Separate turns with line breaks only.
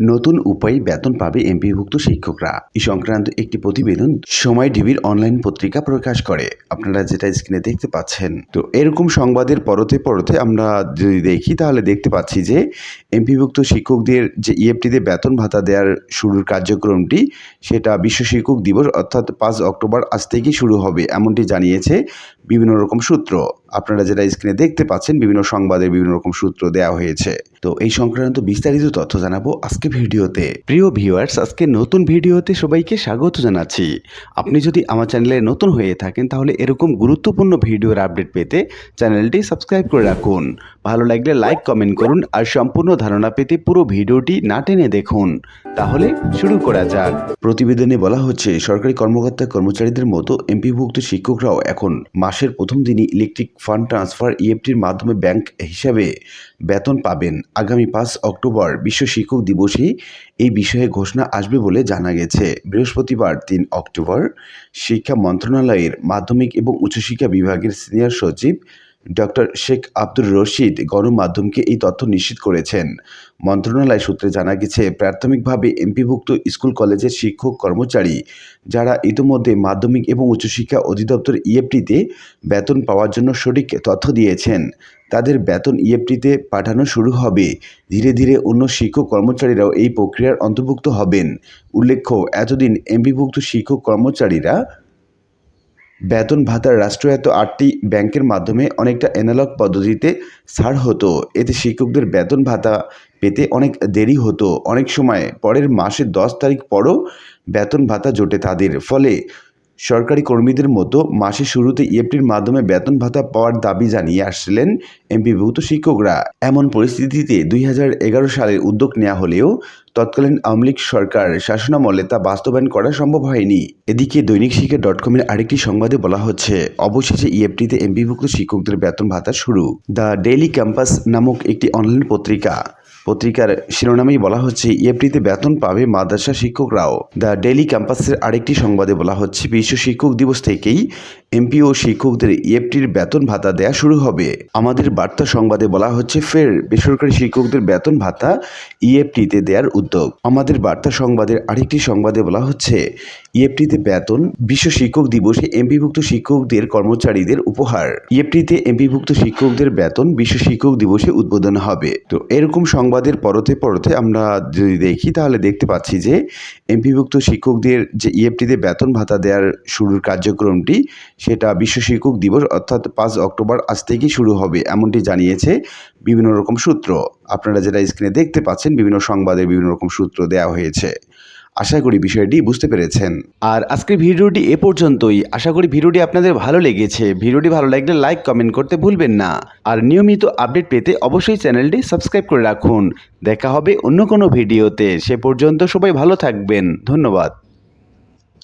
নতুন উপায়ে বেতন পাবে এমপিভুক্ত শিক্ষকরা। এই সংক্রান্ত একটি প্রতিবেদন সময় ডিবির অনলাইন পত্রিকা প্রকাশ করে। আপনারা যেটা স্ক্রিনে দেখতে পাচ্ছেন। তো এরকম সংবাদের পরতে পরতে আমরা যদি দেখি, তাহলে দেখতে পাচ্ছি যে এমপিভুক্ত শিক্ষকদের যে ইএফটিতে বেতন ভাতা দেওয়ার শুরুর কার্যক্রমটি, সেটা বিশ্ব শিক্ষক দিবস অর্থাৎ পাঁচ অক্টোবর আজ থেকেই শুরু হবে, এমনটি জানিয়েছে বিভিন্ন রকম সূত্র। আপনারা যেটা স্ক্রিনে দেখতে পাচ্ছেন, বিভিন্ন সংবাদের বিভিন্ন রকম সূত্র দেওয়া হয়েছে। তো এই সংক্রান্ত বিস্তারিত তথ্য জানাব আজকে ভিডিওতে। প্রিয় ভিউয়ার্স আজকে নতুন ভিডিওতে সবাইকে স্বাগত জানাচ্ছি। আপনি যদি আমার চ্যানেলে নতুন হয়ে থাকেন, তাহলে এরকম গুরুত্বপূর্ণ ভিডিওর আপডেট পেতে চ্যানেলটি সাবস্ক্রাইব করে রাখুন। ভালো লাগলে লাইক কমেন্ট করুন আর সম্পূর্ণ ধারণা পেতে পুরো ভিডিওটি না টেনে দেখুন। তাহলে শুরু করা যাক। প্রতিবেদনে বলা হচ্ছে, সরকারি কর্মকর্তা কর্মচারীদের মতো এমপিভুক্ত শিক্ষকরাও এখন মাসের প্রথম দিনই ইলেকট্রিক ফান্ড ট্রান্সফার ইএফটির মাধ্যমে ব্যাংক হিসাবে বেতন পাবেন। আগামী পাঁচ অক্টোবর বিশ্ব শিক্ষক দিবসে এই বিষয়ে ঘোষণা আসবে বলে জানা গেছে। বৃহস্পতিবার তিন অক্টোবর শিক্ষা মন্ত্রণালয়ের মাধ্যমিক এবং উচ্চশিক্ষা বিভাগের সিনিয়র সচিব ডক্টর শেখ আব্দুর রশিদ গণমাধ্যমকে এই তথ্য নিশ্চিত করেছেন। মন্ত্রণালয় সূত্রে জানা গেছে, প্রাথমিকভাবে এমপিভুক্ত স্কুল কলেজের শিক্ষক কর্মচারী যারা ইতিমধ্যে মাধ্যমিক এবং উচ্চশিক্ষা অধিদপ্তর ইএফটিতে বেতন পাওয়ার জন্য সঠিক তথ্য দিয়েছেন। তাদের বেতন ইএফটিতে পাঠানো শুরু হবে। ধীরে ধীরে অন্য শিক্ষক কর্মচারীরাও এই প্রক্রিয়ার অন্তর্ভুক্ত হবেন। উল্লেখ্য, এতদিন এমপিভুক্ত শিক্ষক কর্মচারীরা বেতন ভাতার রাষ্ট্রায়ত্ত আটটি ব্যাংকের মাধ্যমে অনেকটা অ্যানালগ পদ্ধতিতে ছাড় হতো। এতে শিক্ষকদের বেতন ভাতা পেতে অনেক দেরি হতো। অনেক সময় পরের মাসের দশ তারিখ পরও বেতন ভাতা জোটে তাদের। ফলে সরকারি কর্মীদের মতো মাসের শুরুতে ইএফটির মাধ্যমে বেতন ভাতা পাওয়ার দাবি জানিয়ে আসছিলেন এমপিভুক্ত শিক্ষকরা। এমন পরিস্থিতিতে দুই সালে উদ্যোগ নেওয়া হলেও তৎকালীন আওয়ামী লীগ সরকার শাসনামলে তা বাস্তবায়ন করা সম্ভব হয়নি। এদিকে দৈনিক শিক্ষা ডট কমের আরেকটি সংবাদে বলা হচ্ছে, অবশেষে ইএফটিতে এমপিভুক্ত শিক্ষকদের বেতন ভাতা শুরু। দ্য ডেইলি ক্যাম্পাস নামক একটি অনলাইন পত্রিকা পত্রিকার শিরোনামেই বলা হচ্ছে, ইএফটিতে বেতন পাবে মাদ্রাসা শিক্ষকরাও। দ্য ডেলি ক্যাম্পাসের আরেকটি সংবাদে বলা হচ্ছে, বিশ্ব শিক্ষক দিবস থেকেই এমপি ও শিক্ষকদের ইএফটির বেতন ভাতা দেয়া শুরু হবে। আমাদের বার্তা সংবাদে বলা হচ্ছে, ফের বেসরকারি শিক্ষকদের বেতন ভাতা ইএফটিতে দেওয়ার উদ্যোগ। আমাদের বার্তা সংবাদের আরেকটি সংবাদে বলা হচ্ছে, ইএফটিতে বেতন বিশ্ব শিক্ষক দিবসে এমপিভুক্ত শিক্ষকদের কর্মচারীদের উপহার। ইএফটিতে এমপিভুক্ত শিক্ষকদের বেতন বিশ্ব শিক্ষক দিবসে উদ্বোধন হবে। তো এরকম সংবাদের পরতে পরতে আমরা যদি দেখি, তাহলে দেখতে পাচ্ছি যে, এমপিভুক্ত শিক্ষকদের যে ইএফটিতে বেতন ভাতা দেওয়ার শুরুর কার্যক্রমটি সেটা বিশ্ব শিক্ষক দিবস অর্থাৎ পাঁচ অক্টোবর আজ থেকেই শুরু হবে, এমনটি জানিয়েছে বিভিন্ন রকম সূত্র। আপনারা যেটা স্ক্রিনে দেখতে পাচ্ছেন, বিভিন্ন সংবাদের বিভিন্ন রকম সূত্র দেওয়া হয়েছে। আশা করি বিষয়টি বুঝতে পেরেছেন। আর আজকের ভিডিওটি এ পর্যন্তই। আশা করি ভিডিওটি আপনাদের ভালো লেগেছে। ভিডিওটি ভালো লাগলে লাইক কমেন্ট করতে ভুলবেন না। আর নিয়মিত আপডেট পেতে অবশ্যই চ্যানেলটি সাবস্ক্রাইব করে রাখুন। দেখা হবে অন্য কোনো ভিডিওতে। সে পর্যন্ত সবাই ভালো থাকবেন। ধন্যবাদ।